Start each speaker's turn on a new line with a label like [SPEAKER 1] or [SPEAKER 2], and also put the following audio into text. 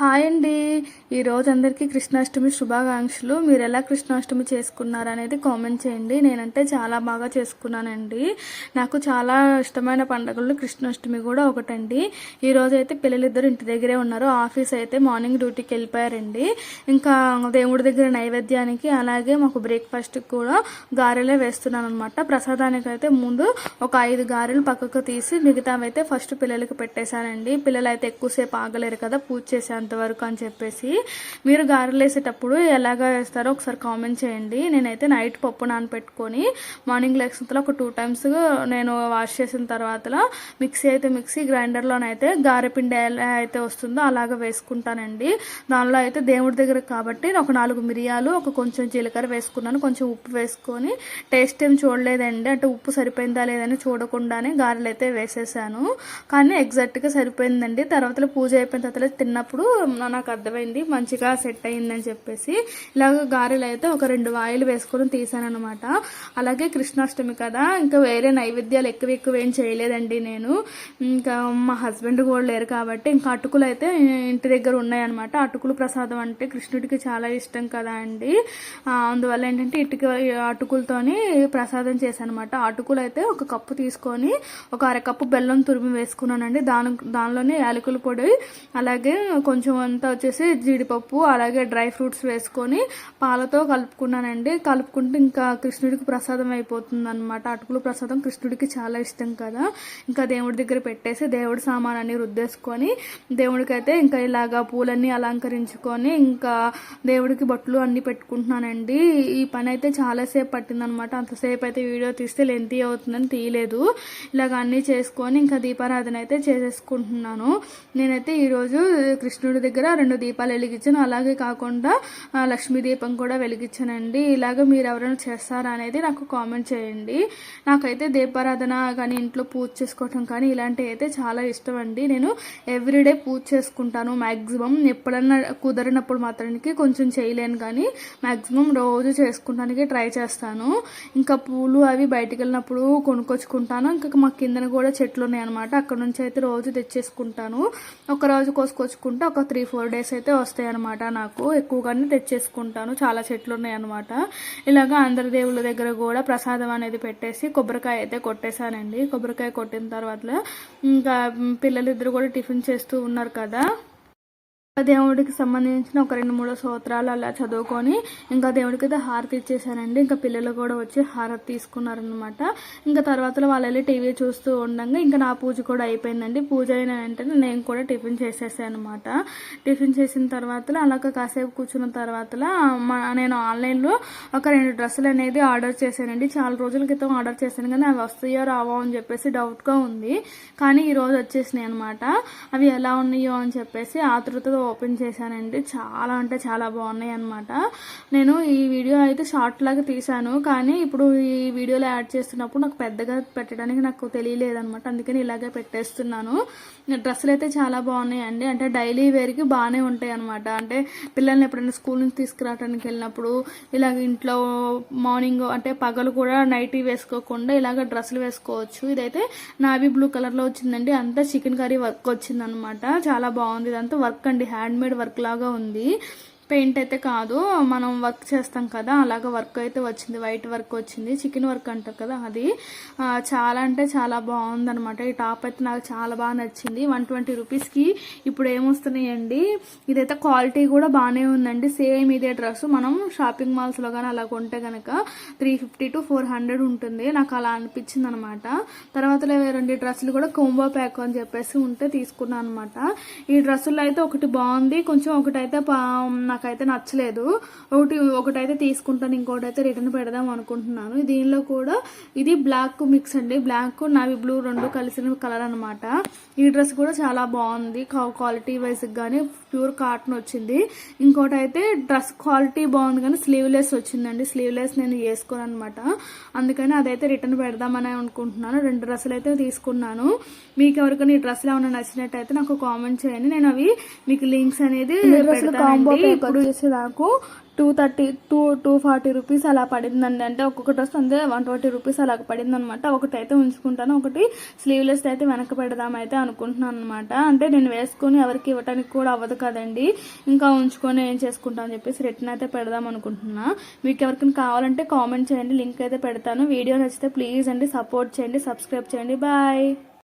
[SPEAKER 1] Hi అండి. ఈరోజు అందరికీ కృష్ణాష్టమి శుభాకాంక్షలు. మీరు ఎలా కృష్ణాష్టమి చేసుకున్నారు అనేది కామెంట్ చేయండి. నేనంటే చాలా బాగా చేసుకున్నానండి. నాకు చాలా ఇష్టమైన పండుగలు కృష్ణాష్టమి కూడా ఒకటండి. ఈరోజు అయితే పిల్లలిద్దరు ఇంటి దగ్గరే ఉన్నారు. ఆఫీస్ అయితే మార్నింగ్ డ్యూటీకి వెళ్ళిపోయారండి. ఇంకా దేవుడి దగ్గర నైవేద్యానికి అలాగే మాకు బ్రేక్ఫాస్ట్కి కూడా గారెలే వేస్తున్నాను అనమాట ప్రసాదానికి అయితే ముందు ఒక ఐదు గారెలు పక్కకు తీసి మిగతావైతే ఫస్ట్ పిల్లలకి పెట్టేశానండి. పిల్లలు అయితే ఎక్కువసేపు ఆగలేరు కదా పూజ చేశాను ఎంతవరకు అని చెప్పేసి మీరు గారెలు వేసేటప్పుడు ఎలాగ వేస్తారో ఒకసారి కామెంట్ చేయండి. నేనైతే నైట్ పప్పు నానపెట్టుకొని మార్నింగ్ లెగ్స్లో ఒక టూ టైమ్స్ నేను వాష్ చేసిన తర్వాత మిక్సీ అయితే మిక్సీ గ్రైండర్లోనైతే గారెపిండి ఎలా అయితే వస్తుందో అలాగ వేసుకుంటానండి. దానిలో అయితే దేవుడి దగ్గర కాబట్టి ఒక నాలుగు మిరియాలు ఒక కొంచెం జీలకర్ర వేసుకున్నాను. కొంచెం ఉప్పు వేసుకొని టేస్ట్ ఏం చూడలేదండి. అంటే ఉప్పు సరిపోయిందా లేదని చూడకుండానే గారెలు అయితే వేసేసాను. కానీ ఎగ్జాక్ట్గా సరిపోయిందండి. తర్వాత పూజ అయిపోయిన తర్వాత తిన్నప్పుడు నాకు అర్థమైంది మంచిగా సెట్ అయిందని చెప్పేసి. ఇలాగ గారెలు అయితే ఒక రెండు వాయిలు వేసుకొని తీసాను అనమాట అలాగే కృష్ణాష్టమి కదా ఇంకా వేరే నైవేద్యాలు ఎక్కువ ఎక్కువ ఏం చేయలేదండి నేను. ఇంకా మా హస్బెండ్ కూడా లేరు కాబట్టి ఇంకా అటుకులు అయితే ఇంటి దగ్గర ఉన్నాయన్నమాట. అటుకులు ప్రసాదం అంటే కృష్ణుడికి చాలా ఇష్టం కదా అండి. అందువల్ల ఏంటంటే ఇటుక అటుకులతోని ప్రసాదం చేశానమాట అటుకులు అయితే ఒక కప్పు తీసుకొని ఒక అరకప్పు బెల్లం తురిమి వేసుకున్నానండి. దాని దానిలోనే యాలకుల పొడి అలాగే కొంచెం అంతా వచ్చేసి జీడిపప్పు అలాగే డ్రై ఫ్రూట్స్ వేసుకొని పాలతో కలుపుకున్నానండి. కలుపుకుంటే ఇంకా కృష్ణుడికి ప్రసాదం అయిపోతుంది అనమాట అటుకులు ప్రసాదం కృష్ణుడికి చాలా ఇష్టం కదా. ఇంకా దేవుడి దగ్గర పెట్టేసి దేవుడి సామానాన్ని రుద్దేసుకొని దేవుడికి అయితే ఇంకా ఇలాగా పూలన్నీ అలంకరించుకొని ఇంకా దేవుడికి బట్టలు అన్నీ పెట్టుకుంటున్నానండి. ఈ పని అయితే చాలాసేపు పట్టిందనమాట అంతసేపు అయితే వీడియో తీస్తే లెంతీ అవుతుందని తీయలేదు. ఇలాగ అన్నీ చేసుకొని ఇంకా దీపారాధన అయితే చేసేసుకుంటున్నాను. నేనైతే ఈరోజు కృష్ణుడి దగ్గర రెండు దీపాలు వెలిగించాను. అలాగే కాకుండా లక్ష్మీ దీపం కూడా వెలిగించానండి. ఇలాగ మీరు ఎవరైనా చేస్తారా అనేది నాకు కామెంట్ చేయండి. నాకైతే దీపారాధన కానీ ఇంట్లో పూజ చేసుకోవటం కానీ ఇలాంటివి అయితే చాలా ఇష్టం అండి నేను ఎవ్రీడే పూజ చేసుకుంటాను మ్యాక్సిమం ఎప్పుడన్నా కుదరినప్పుడు మాత్రానికి కొంచెం చేయలేను కానీ మ్యాక్సిమం రోజు చేసుకుంటానికి ట్రై చేస్తాను. ఇంకా పూలు అవి బయటికి వెళ్ళినప్పుడు కొనుక్కొచ్చుకుంటాను. ఇంకా మా కిందన కూడా చెట్లు ఉన్నాయన్నమాట. అక్కడ నుంచి అయితే రోజు తెచ్చేసుకుంటాను. ఒక రోజు కోసుకొచ్చుకుంటే ఒక త్రీ ఫోర్ డేస్ అయితే వస్తాయి అనమాట నాకు. ఎక్కువగానే తెచ్చేసుకుంటాను. చాలా చెట్లు ఉన్నాయన్నమాట ఇలాగ అందరి దేవుళ్ళ దగ్గర కూడా ప్రసాదం అనేది పెట్టేసి కొబ్బరికాయ అయితే కొట్టేశానండి. కొబ్బరికాయ కొట్టిన తర్వాత ఇంకా పిల్లలిద్దరు కూడా టిఫిన్ చేస్తూ ఉన్నారు కదా. దేవుడికి సంబంధించిన ఒక రెండు మూడు స్తోత్రాలు అలా చదువుకొని ఇంకా దేవుడికి అయితే హారతి ఇచ్చేసానండి ఇంకా పిల్లలు కూడా వచ్చి హారతి తీసుకున్నారనమాట ఇంకా తర్వాత వాళ్ళు వెళ్ళి టీవీ చూస్తూ ఉండగా ఇంకా నా పూజ కూడా అయిపోయిందండి. పూజ అయిన వెంటనే నేను కూడా టిఫిన్ చేసేసాను అనమాట టిఫిన్ చేసిన తర్వాత అలాగ కాసేపు కూర్చున్న తర్వాత మా- నేను ఆన్లైన్లో ఒక రెండు డ్రెస్సులు అనేది ఆర్డర్ చేశానండి. చాలా రోజుల క్రితం ఆర్డర్ చేశాను కానీ అవి వస్తాయో రావో అని చెప్పేసి డౌట్గా ఉంది. కానీ ఈరోజు వచ్చేసినాయి అనమాట అవి ఎలా ఉన్నాయో అని చెప్పేసి ఆతృతతో ఓపెన్ చేశానండి చాలా అంటే చాలా బాగున్నాయి అనమాట నేను ఈ వీడియో అయితే షార్ట్ లాగా తీశాను. కానీ ఇప్పుడు ఈ వీడియోలో యాడ్ చేస్తున్నప్పుడు నాకు పెద్దగా పెట్టడానికి నాకు తెలియలేదనమాట అందుకని ఇలాగే పెట్టేస్తున్నాను. డ్రెస్సులు అయితే చాలా బాగున్నాయండి. అంటే డైలీ వేర్కి బాగానే ఉంటాయి అనమాట అంటే పిల్లల్ని ఎప్పుడైనా స్కూల్ నుంచి తీసుకురావడానికి వెళ్ళినప్పుడు ఇలాగ ఇంట్లో మార్నింగ్ అంటే పగలు కూడా నైటీ వేసుకోకుండా ఇలాగ డ్రెస్సులు వేసుకోవచ్చు. ఇదైతే నావీ బ్లూ కలర్లో వచ్చిందండి. అంతా చికెన్ కర్రీ వర్క్ వచ్చిందనమాట చాలా బాగుంది. ఇదంతా వర్క్ అండి. హ్యాండ్ మేడ్ వర్క్ లాగా ఉంది. పెయింట్ అయితే కాదు మనం వర్క్ చేస్తాం కదా అలాగ వర్క్ అయితే వచ్చింది వైట్ వర్క్ వచ్చింది చికెన్ వర్క్ అంటారు కదా అది. చాలా అంటే చాలా బాగుందనమాట ఈ టాప్ అయితే నాకు చాలా బాగా నచ్చింది. వన్ ట్వంటీ రూపీస్కి ఇప్పుడు ఏమొస్తున్నాయండి? ఇదైతే క్వాలిటీ కూడా బాగానే ఉందండి. సేమ్ ఇదే డ్రెస్. మనం షాపింగ్ మాల్స్లో కానీ అలా కొంటే కనుక three fifty to four hundred ఉంటుంది. నాకు అలా అనిపించింది అనమాట తర్వాత రెండు డ్రెస్సులు కూడా కోంబో ప్యాక్ అని చెప్పేసి ఉంటే తీసుకున్నాను అనమాట ఈ డ్రెస్సుల్లో అయితే ఒకటి బాగుంది. కొంచెం ఒకటైతే పా- నాకైతే నచ్చలేదు. ఒకటి ఒకటైతే తీసుకుంటాను ఇంకోటి అయితే రిటర్న్ పెడదాం అనుకుంటున్నాను. దీనిలో కూడా ఇది బ్లాక్ మిక్స్ అండి. బ్లాక్ నావి బ్లూ రెండు కలిసిన కలర్ అనమాట ఈ డ్రెస్ కూడా చాలా బాగుంది. క్వాలిటీ వైజ్ కానీ ప్యూర్ కాటన్ వచ్చింది. ఇంకోటి అయితే డ్రెస్ క్వాలిటీ బాగుంది కానీ స్లీవ్లెస్ వచ్చిందండి. స్లీవ్లెస్ నేను వేసుకోను అనమాట అందుకని అదైతే రిటర్న్ పెడదామని అనుకుంటున్నాను. రెండు డ్రెస్సులు అయితే తీసుకున్నాను. మీకు ఎవరికైనా ఈ డ్రెస్సులు ఏమైనా నచ్చినట్టయితే నాకు కామెంట్ చేయండి. నేను అవి మీకు లింక్స్ అనేది పెడతానండి. వచ్చేసి నాకు two thirty to two forty rupees అలా పడిందండి. అంటే ఒక్కొక్కటి వస్తుంది అంతే వన్ ట్వంటీ రూపీస్ అలా పడింది అనమాట ఒకటి అయితే ఉంచుకుంటాను ఒకటి స్లీవ్లెస్ అయితే వెనక పెడదాం అయితే అనుకుంటున్నాను అనమాట అంటే నేను వేసుకొని ఎవరికి ఇవ్వడానికి కూడా అవ్వదు కదండి. ఇంకా ఉంచుకొని ఏం చేసుకుంటాను అని చెప్పేసి రిటర్న్ అయితే పెడదాం అనుకుంటున్నా. మీకు ఎవరికైనా కావాలంటే కామెంట్ చేయండి లింక్ అయితే పెడతాను. వీడియో నచ్చితే ప్లీజ్ అండి సపోర్ట్ చేయండి సబ్స్క్రైబ్ చేయండి. బాయ్